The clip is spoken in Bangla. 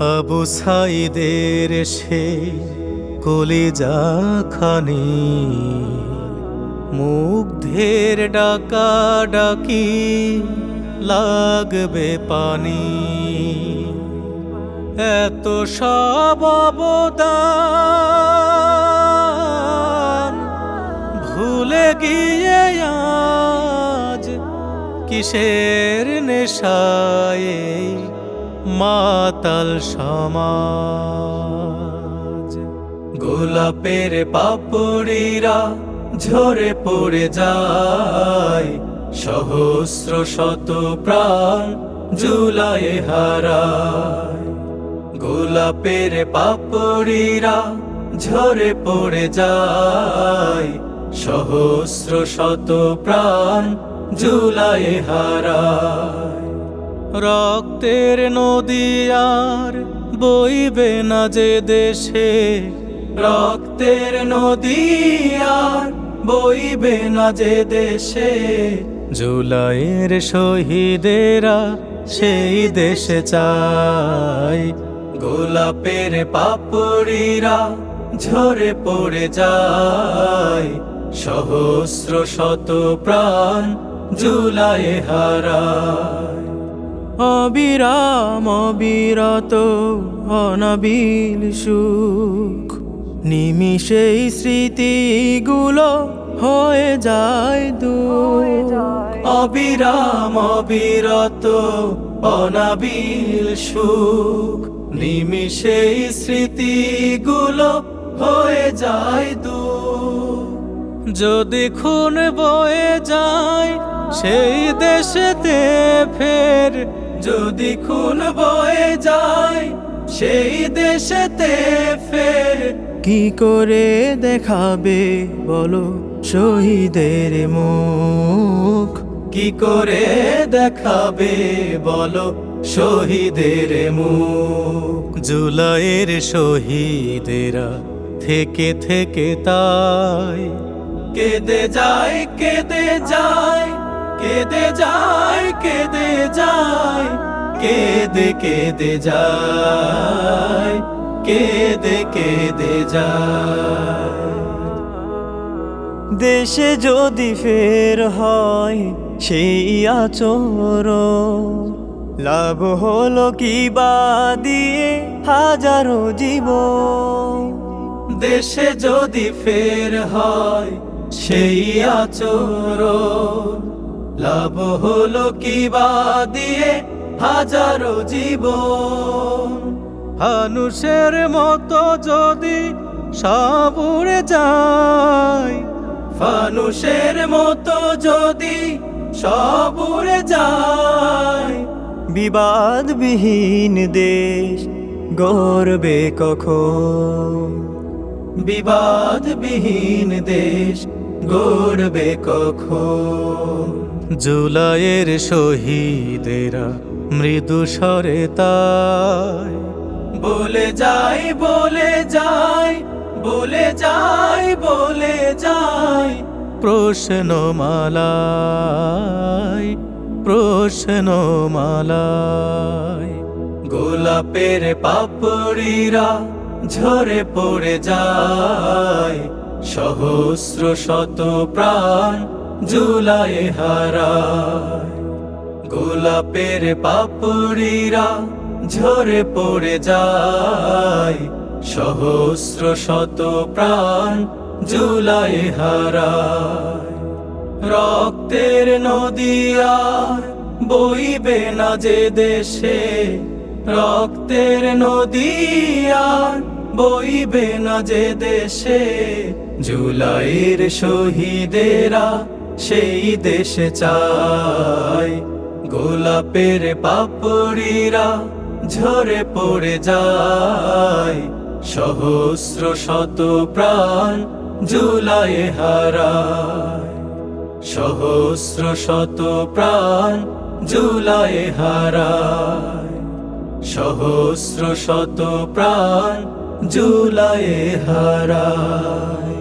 আবু সাইদের সে কলিজা খানি। মুগ্ধের ডাকা ডাকি লাগবে পানি। এত সব অবদান ভুলে গিয়ে আজ কিসের নেশায়? মাতাল সমাজ। গোলাপের পাপড়িরা ঝরে পড়ে যায়। সহস্র শত প্রাণ জুলাই হারায়। গোলাপের পাপড়িরা ঝরে পড়ে যায়। সহস্র শত প্রাণ জুলাই হারায়। রক্তের নদী আর বইবে না যে দেশে। রক্তের নদী আর বইবে না যে দেশে। জুলাইয়ের শহীদেরা সেই দেশে চায়। গোলাপের পাপড়িরা ঝরে পড়ে যায়। সহস্র শত প্রাণ জুলাই হারায়। অবিরাম অবিরত অনাবিল সুখ। নিমিষেই স্মৃতিগুলো হয়ে যায় দুঃখ। অবিরাম অবিরত অনাবিল সুখ। নিমিষেই স্মৃতিগুলো হয়ে যায় দুঃখ। যদি খুন বয়ে যায় সেই দেশেতে ফের যদি খুন বয়ে যায়, সেই দেশেতে ফের কি করে দেখাবে বলো শহীদের মুখ? কি করে দেখাবে বলো শহীদের মুখ? জুলাইয়ের শহীদেরা থেকে থেকে তাই। কেঁদে যায় কেঁদে যায় কেঁদে যায় কেঁদে যায়। কেঁদে কেঁদে যায়, কেঁদে কেঁদে যায়। দেশে যদি ফের হয় সেই আচর লাভ হলো কি বা দিয়ে হাজারো জীবন। দেশে যদি ফের হয় সেই আচর লাভ হলো কি বা দিয়ে হাজারো জীবন। মানুষের মতো যদি সব উড়ে যায় ফানুষের মতো যদি সব উড়ে যায়, বিবাদবিহীন দেশ গর্বে কখন? বিবাদবিহীন দেশ গড়বে কখন? জুলাইয়ের শহীদেরা মৃদু স্বরে তাই বলে যাই বলে যাই বলে যাই বলে যাই। প্রশ্ন মালায় প্রশ্ন মালায় গোলাপের পাপড়িরা ঝরে পড়ে যায় সহস্র শত প্রাণ জুলাই হারায়। গোলাপের পাপড়িরা ঝরে পড়ে যায়। সহস্র শত প্রাণ জুলাই হারায়। রক্তের নদী আর বইবে না যে দেশে। রক্তের নদী আর বইবে না যে দেশে। জুলাইয়ের শহীদেরা সেই দেশে চায়। গোলাপের পাপড়িরা ঝরে পড়ে যায়। সহস্র শত প্রাণ জুলাই হারায়। সহস্র শত প্রাণ জুলাই হারায়। সহস্র শত প্রাণ জুলাই হারায়।